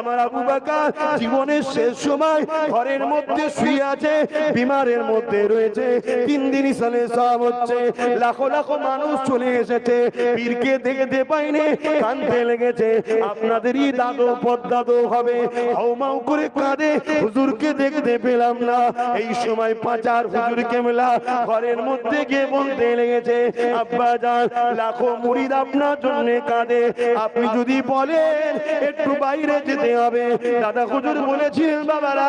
আমার আবু বাকা জীবনের শেষ সময় ঘরের মধ্যে শুয়ে আছে, বিমারের মধ্যে রয়েছে, তিন দিন সালে সব হচ্ছে, লাখো লাখো মানুষ চলে এসেছে, পীরকে দেখতে পাইনি কানতে লেগেছে, আপনাদেরই দাদু পদ্দাদু হবে হাউমাউ করে কাঁদে, হুজুরকে দেখতে পেলাম না, এই সময় পাচার হুজুর কেমলা ঘরের মধ্যে গিয়ে বলতে লেগেছে, আব্বা যান, লাখো মুরিদ আপনার জন্য কাঁদে, আপনি যদি বলেন, একটু বাইরে হবে। দাদা হুজুর বলেছিলেন বাবারা,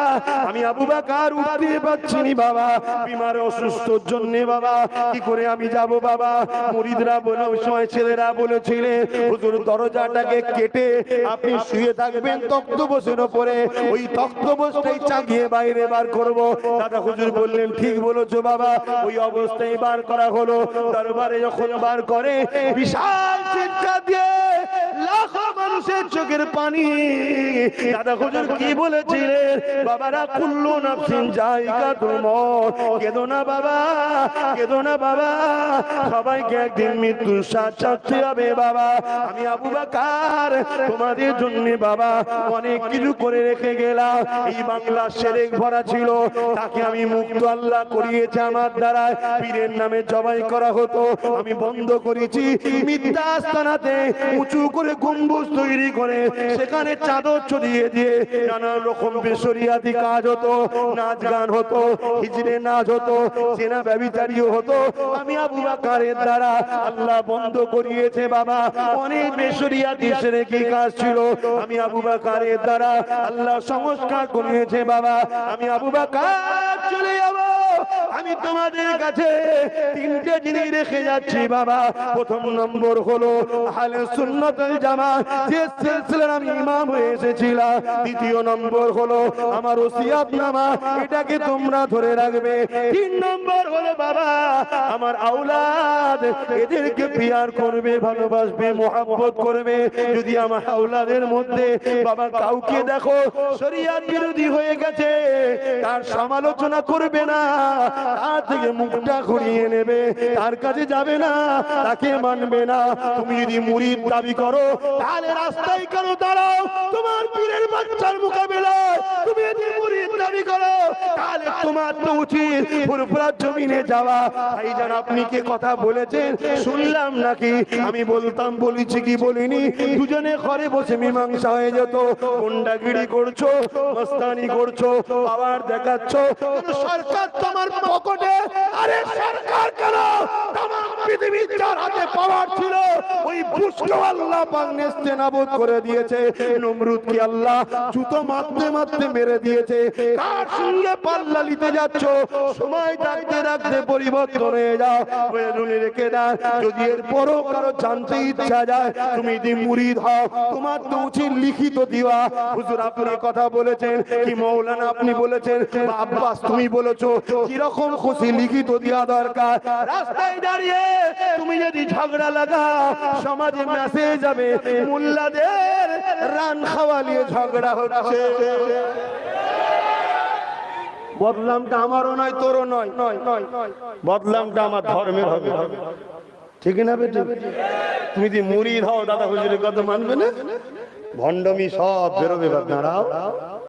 আমি আবু বাকার উঠতে পারছি নি বাবা। বিমার অসুস্থর জন্য, বাবা, কি করে আমি যাব, বাবা? মুরিদরা বলে, ওই সময় ছেলেরা বলেছিলেন হুজুর দরজাটাকে কেটে আপনি শুয়ে থাকবেন তক্ত বসের ওপরে। ওই তক্ত বসটাই চাগিয়ে বাইরে বার করব। দাদা হুজুর বললেন, ঠিক বলেছ, বাবা। ওই অবস্থায় বার করা হলো। দরবারে যখন বার করে, বিশাল চিৎকার দিয়ে চোখের পানি। দাদা হুজুর কি বলেছিলেন? বাবারা, কুল্লু নাফসিন জায়গা তোমার কেদো না বাবা, কেদো না বাবা। সবাইকে একদিন মৃত্যু সাথ হবে বাবা। আমি আবু বাকার, তোমাদের জন্য বাবা, অনেক কিছু করে রেখে গেলাম। এই বাংলা সেরেক ভরা ছিল। তাকে আমি মুক্ত আল্লাহ করিয়েছে আমার দ্বারা পীরের নামে জবাই করা হতো। আমি বন্ধ করেছি। মিথ্যা আস্তানাতে উঁচু করে গম্বুজ তৈরি করে সেখানে চাদর ছড়িয়ে দিয়ে নানা রকম বেসরিয়াতি কাজ হতো, নাচ গান হতো, হিজড়ে নাচ হতো, চেনা ব্যবিচারীও হতো। আমি আবু বাকারের দ্বারা আল্লাহ বন্ধ করিয়েছে বাবা। অনেক বেসরিয়াতি সেরে কি কাজ ছিল? আমি আবু বাকারের দ্বারা আল্লাহ সংস্কার করিয়েছে বাবা। আমি আবু বাকার চলে যাব। আমি তোমাদের কাছে তিনটে জিনিস রেখে যাচ্ছি, বাবা। প্রথম নম্বর হলো আহলে সুন্নতুল জামাত, যে সিলসিলার আমি ইমাম হয়ে এসেছিলাম। দ্বিতীয় নম্বর হলো আমার ওসিয়াত নামা, এটাকে তোমরা ধরে রাখবে। তিন নম্বর হলো, বাবা, আমার আওলাদ এদেরকে পিয়ার করবে, ভালোবাসবে, মোহাব্বত করবে। যদি আমার আওলাদের মধ্যে বাবা কাউকে দেখো, শরিয়াত বিরোধী হয়ে গেছে, তার সমালোচনা করবে না। তার থেকে মুখটা ঘুরিয়ে নেবে। তার কাছে যাবে না, তাকে মানবে না। তুমি যদি মুড়ির দাবি করো, তাহলে রাস্তায় কেন দাঁড়াও। তোমার পীরের বাচ্চার মোকাবিলায় তুমি যদি মুড়ির দাবি করো তাহলে তোমার তো উচিত ফুরফুরার জমিনে যাওয়া। ভাইজান আপনি কি কথা বলেছেন, শুনলাম নাকি? আমি বলতাম, বলেছি কি বলিনি? দুজনে ঘরে বসে মীমাংসা হয়ে যেত। গুন্ডাগিরি করছ, মস্তানি করছ, আবার দেখাচ্ছ। সরকার তোমার পকেটে আরে সরকার কেন? তোমার পৃথিবীর যার হাতে পাওয়ার ছিল, ওই আল্লাহ নাবুদ করে দিয়েছে। নমরুদ কি আল্লাহ জুতো মারতে মারতে মেরে দিয়েছে। কার সঙ্গে পাল্লা নিতে যাচ্ছ? সময় পরিবর্তন হয়ে যাও। রেখে দাও। যদি এর কারও জানতে ইচ্ছা যায়, তুমি যদি মুরিদ হও, তোমার তো উচিত লিখিত দিবা হুজুর আপনি কথা বলেছেন, কি মৌলানা আপনি বলেছেন আব্বাস তুমি বলেছ, কীরকম খুশি লিখিত দেওয়া দরকার? রাস্তায় দাঁড়িয়ে তুমি যদি ঝগড়া লাগাও, সমাজে মেসেজ যাবে মোল্লাদের রান খাওয়ালিয়ে ঝগড়া হচ্ছে। বদলামটা আমারও নয়, তোরও নয়। নয় নয় বদলামটা আমার ধর্মের হবে। ঠিক না বেটি? তুমি যদি মুড়ি দাও, দাদা হুজুরের কথা মানবে না? ভণ্ডমি সব বেরোবে দাঁড়াও।